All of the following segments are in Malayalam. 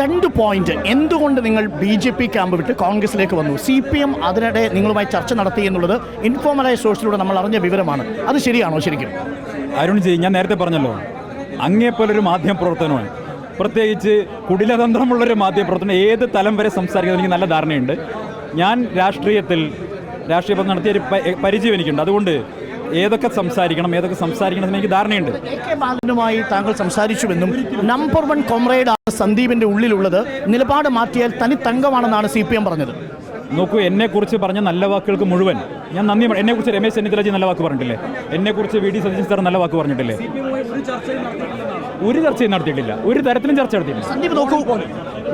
രണ്ട് പോയിന്റ്. എന്തുകൊണ്ട് നിങ്ങൾ ബി ജെ പി ക്യാമ്പ് വിട്ട് കോൺഗ്രസിലേക്ക് വന്നു? സി പി എം അതിനിടെ നിങ്ങളുമായി ചർച്ച നടത്തി എന്നുള്ളത് ഇൻഫോർമലായ സോഴ്സിലൂടെ നമ്മൾ അറിഞ്ഞ വിവരമാണ്. അത് ശരിയാണോ ശരിക്കും? അരുൺ ജി ഞാൻ നേരത്തെ പറഞ്ഞല്ലോ. അങ്ങേപ്പോലൊരു മാധ്യമ പ്രവർത്തനമാണ് പ്രത്യേകിച്ച് കുടിലതന്ത്രമുള്ളൊരു മാധ്യമ പ്രവർത്തനം ഏത് തലം വരെ സംസാരിക്കുന്നത് എനിക്ക് നല്ല ധാരണയുണ്ട്. ഞാൻ രാഷ്ട്രീയത്തിൽ രാഷ്ട്രീയ നടത്തിയ ഒരു പരിചയം എനിക്കുണ്ട്. അതുകൊണ്ട് ഏതൊക്കെ സംസാരിക്കണം ഏതൊക്കെ സംസാരിക്കണം എനിക്ക് ധാരണയുണ്ട്. ബാലനുമായി താങ്കൾ സംസാരിച്ചുവെന്നും നമ്പർ വൺ കൊമ്രേഡ് ആണ് സന്ദീപിന്റെ ഉള്ളിലുള്ളത്. നിലപാട് മാറ്റിയാൽ തനി തങ്കമാണെന്നാണ് സി പി എം പറഞ്ഞത്. നോക്കൂ എന്നെക്കുറിച്ച് പറഞ്ഞ നല്ല വാക്കുകൾക്ക് മുഴുവൻ. ഞാൻ നന്ദി എന്നെക്കുറിച്ച് രമേശ് ചെന്നിത്തലജി നല്ല വാക്ക് പറഞ്ഞിട്ടില്ലേ? എന്നെക്കുറിച്ച് വി ഡി സതീശൻ സാർ നല്ല വാക്ക് പറഞ്ഞിട്ടില്ലേ? ഒരു ചർച്ചയും നടത്തിയിട്ടില്ല. ഒരു തരത്തിലും ചർച്ച നടത്തിയിട്ടില്ല.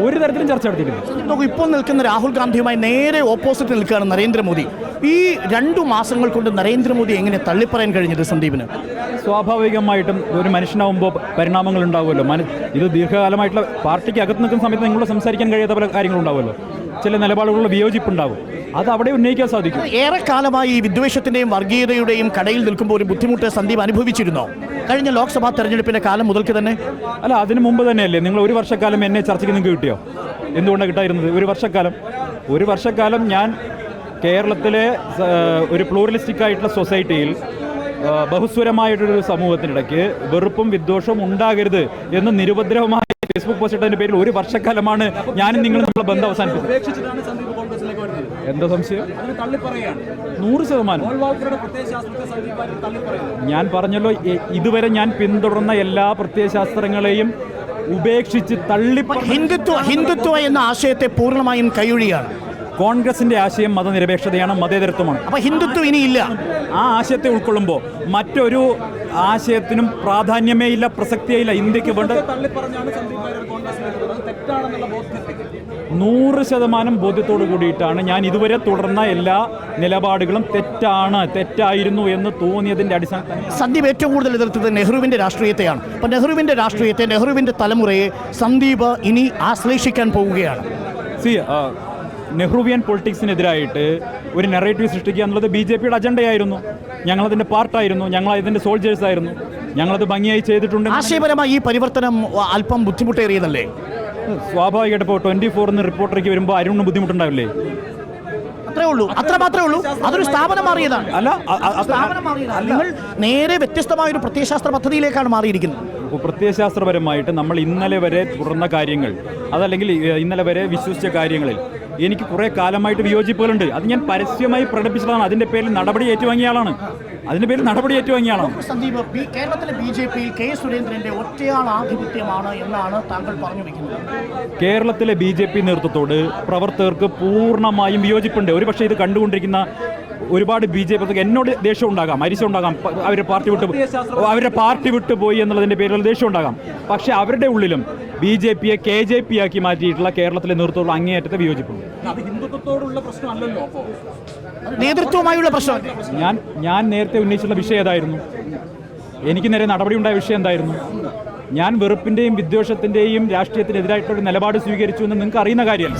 ഒരു തരത്തിലും ചർച്ച നടത്തിയിട്ടില്ല. നോക്കൂ ഇപ്പോൾ നിൽക്കുന്ന രാഹുൽ ഗാന്ധിയുമായി നേരെ ഓപ്പോസിറ്റ് നിൽക്കുകയാണ് നരേന്ദ്രമോദി. ഈ രണ്ടു മാസങ്ങൾ കൊണ്ട് നരേന്ദ്രമോദി എങ്ങനെ തള്ളിപ്പറയാൻ കഴിഞ്ഞത് സന്ദീപിന്? സ്വാഭാവികമായിട്ടും ഒരു മനുഷ്യനാവുമ്പോൾ പരിണാമങ്ങൾ ഉണ്ടാവുമല്ലോ. ഇത് ദീർഘകാലമായിട്ടുള്ള പാർട്ടിക്ക് അകത്ത് നിൽക്കുന്ന സമയത്ത് നിങ്ങളോട് സംസാരിക്കാൻ കഴിയാത്ത പല കാര്യങ്ങളുണ്ടാവുമല്ലോ ചില നിലപാടുകളുള്ള വിയോജിപ്പുണ്ടാവും. അത് അവിടെ ഉന്നയിക്കാൻ സാധിക്കും. ഏറെക്കാലമായി ഈ വിദ്വേഷത്തിന്റെയും വർഗീയതയുടെയും കടയിൽ നിൽക്കുമ്പോൾ ഒരു ബുദ്ധിമുട്ട് സന്ദീപ് അനുഭവിച്ചിരുന്നോ? കഴിഞ്ഞ ലോക്സഭാ തെരഞ്ഞെടുപ്പിന്റെ കാലം മുതൽക്ക് തന്നെ? അല്ല അതിന് മുമ്പ് തന്നെയല്ലേ? നിങ്ങൾ ഒരു വർഷക്കാലം എന്നെ ചർച്ചയ്ക്ക് നിങ്ങൾക്ക് കിട്ടിയോ? എന്തുകൊണ്ടാണ് കിട്ടായിരുന്നത് ഒരു വർഷക്കാലം. ഒരു വർഷക്കാലം ഞാൻ കേരളത്തിലെ ഒരു പ്ലൂറലിസ്റ്റിക് ആയിട്ടുള്ള സൊസൈറ്റിയിൽ ബഹുസ്വരമായിട്ടൊരു സമൂഹത്തിനിടയ്ക്ക് വെറുപ്പും വിദ്വേഷവും ഉണ്ടാകരുത് എന്ന് നിരുപദ്രവമായ ഫേസ്ബുക്ക് പോസ്റ്റ് ഇട്ടതിന്റെ പേരിൽ ഒരു വർഷക്കാലമാണ് ഞാനും നിങ്ങളും നമ്മളെ ബന്ധം അവസാനിപ്പിച്ചത്. എന്താ സംശയം? നൂറ് ശതമാനം. ഞാൻ പറഞ്ഞല്ലോ ഇതുവരെ ഞാൻ പിന്തുടർന്ന എല്ലാ പ്രത്യയശാസ്ത്രങ്ങളെയും ഉപേക്ഷിച്ച് തള്ളി ഹിന്ദുത്വ ഹിന്ദുത്വ എന്ന ആശയത്തെ പൂർണമായും കൈയൊഴിയാണ്. കോൺഗ്രസിന്റെ ആശയം മതനിരപേക്ഷതയാണ് മതേതരത്വമാണ്. അപ്പൊ ഹിന്ദുത്വം ഇനിയില്ല. ആ ആശയത്തെ ഉൾക്കൊള്ളുമ്പോൾ മറ്റൊരു ആശയത്തിനും പ്രാധാന്യമേ ഇല്ല പ്രസക്തിയേ ഇല്ല. ഇന്ത്യയ്ക്ക് വേണ്ട നൂറ് ശതമാനം ബോധ്യത്തോടു കൂടിയിട്ടാണ് ഞാൻ ഇതുവരെ തുടർന്ന എല്ലാ നിലപാടുകളും തെറ്റാണ് തെറ്റായിരുന്നു എന്ന് തോന്നിയതിന്റെ അടിസ്ഥാനത്തിൽ സന്ദീപ് ഏറ്റവും കൂടുതൽ എതിർത്തത് നെഹ്റുവിന്റെ രാഷ്ട്രീയത്തെയാണ്. അപ്പൊ നെഹ്റുവിന്റെ രാഷ്ട്രീയത്തെ നെഹ്റുവിന്റെ തലമുറയെ സന്ദീപ് ഇനി ആശ്ലേഷിക്കാൻ പോവുകയാണ്. സി നെഹ്റുവിയൻ പൊളിറ്റിക്സിനെതിരായിട്ട് ഒരു നെറേറ്റീവ് സൃഷ്ടിക്കുക എന്നുള്ളത് ബി ജെ പിയുടെ അജണ്ടയായിരുന്നു. ഞങ്ങളതിന്റെ പാർട്ടായിരുന്നു. ഞങ്ങൾ അതിന്റെ സോൾജേഴ്സ് ആയിരുന്നു. ഞങ്ങളത് ഭംഗിയായി ചെയ്തിട്ടുണ്ട്. ആശയപരമായി ഈ പരിവർത്തനം അല്പം ബുദ്ധിമുട്ടേറിയതല്ലേ? സ്വാഭാവികമായിട്ട് ഇപ്പോൾ ട്വന്റി ഫോറിന്ന് റിപ്പോർട്ടർക്ക് വരുമ്പോൾ അരുണിന് ബുദ്ധിമുട്ടുണ്ടാവില്ലേ? അത്രേ ഉള്ളൂ. അത്ര മാത്രമേ ഉള്ളൂ. അതൊരു സ്ഥാപനം മാറിയതാണ്. അല്ല സ്ഥാപനം മാറിയതാണ്. നിങ്ങൾ നേരെ വ്യത്യസ്തമായ ഒരു പ്രത്യയശാസ്ത്ര പദ്ധതിയിലേക്കാണ് മാറിയിരിക്കുന്നത്. പ്രത്യയശാസ്ത്രപരമായിട്ട് നമ്മൾ ഇന്നലെ വരെ തുടർന്ന കാര്യങ്ങൾ അതല്ലെങ്കിൽ ഇന്നലെ വരെ വിശ്വസിച്ച കാര്യങ്ങളിൽ എനിക്ക് കുറേ കാലമായിട്ട് വിയോജിപ്പുകളുണ്ട്. അത് ഞാൻ പരസ്യമായി പ്രകടിപ്പിച്ചതാണ്. അതിന്റെ പേരിൽ നടപടി ഏറ്റുവാങ്ങിയ ആളാണ്. അതിന്റെ പേരിൽ നടപടി ഏറ്റുവാങ്ങിയ ആളാണ്. സന്ദീപ് ബി- കേരളത്തിലെ ബി ജെ പിയിൽ കെ സുരേന്ദ്രന്റെ ഒറ്റയാൾ ആധിപത്യമാണ് എന്നാണ് താങ്കൾ പറഞ്ഞു വെക്കുന്നത്. കേരളത്തിലെ ബി ജെ പി നേതൃത്വത്തോട് പ്രവർത്തകർക്ക് പൂർണമായും വിയോജിപ്പുണ്ട്. ഒരുപക്ഷെ ഇത് കണ്ടുകൊണ്ടിരിക്കുന്ന ഒരുപാട് ബി ജെ പി എന്നോട് ദേഷ്യം ഉണ്ടാകാം അരിശം ഉണ്ടാകാം അവരുടെ പാർട്ടി വിട്ടു അവരുടെ പാർട്ടി വിട്ടുപോയി എന്നുള്ളതിന്റെ പേരിൽ ദേഷ്യം ഉണ്ടാകാം. പക്ഷേ അവരുടെ ഉള്ളിലും ബി ജെ പിയെ കെ ജെ പി ആക്കി മാറ്റിയിട്ടുള്ള കേരളത്തിലെ നേതൃത്വമുള്ള അങ്ങേയറ്റത്തെ വിയോജിപ്പുണ്ട്. നേതൃത്വമായുള്ള പ്രശ്നം. ഞാൻ ഞാൻ നേരത്തെ ഉന്നയിച്ചിട്ടുള്ള വിഷയം ഏതായിരുന്നു? എനിക്ക് നേരെ നടപടി ഉണ്ടായ വിഷയം എന്തായിരുന്നു? ഞാൻ വെറുപ്പിന്റെയും വിദ്വേഷത്തിന്റെയും രാഷ്ട്രീയത്തിനെതിരായിട്ടുള്ള ഒരു നിലപാട് സ്വീകരിച്ചു എന്ന് നിങ്ങൾക്ക് അറിയുന്ന കാര്യമല്ല?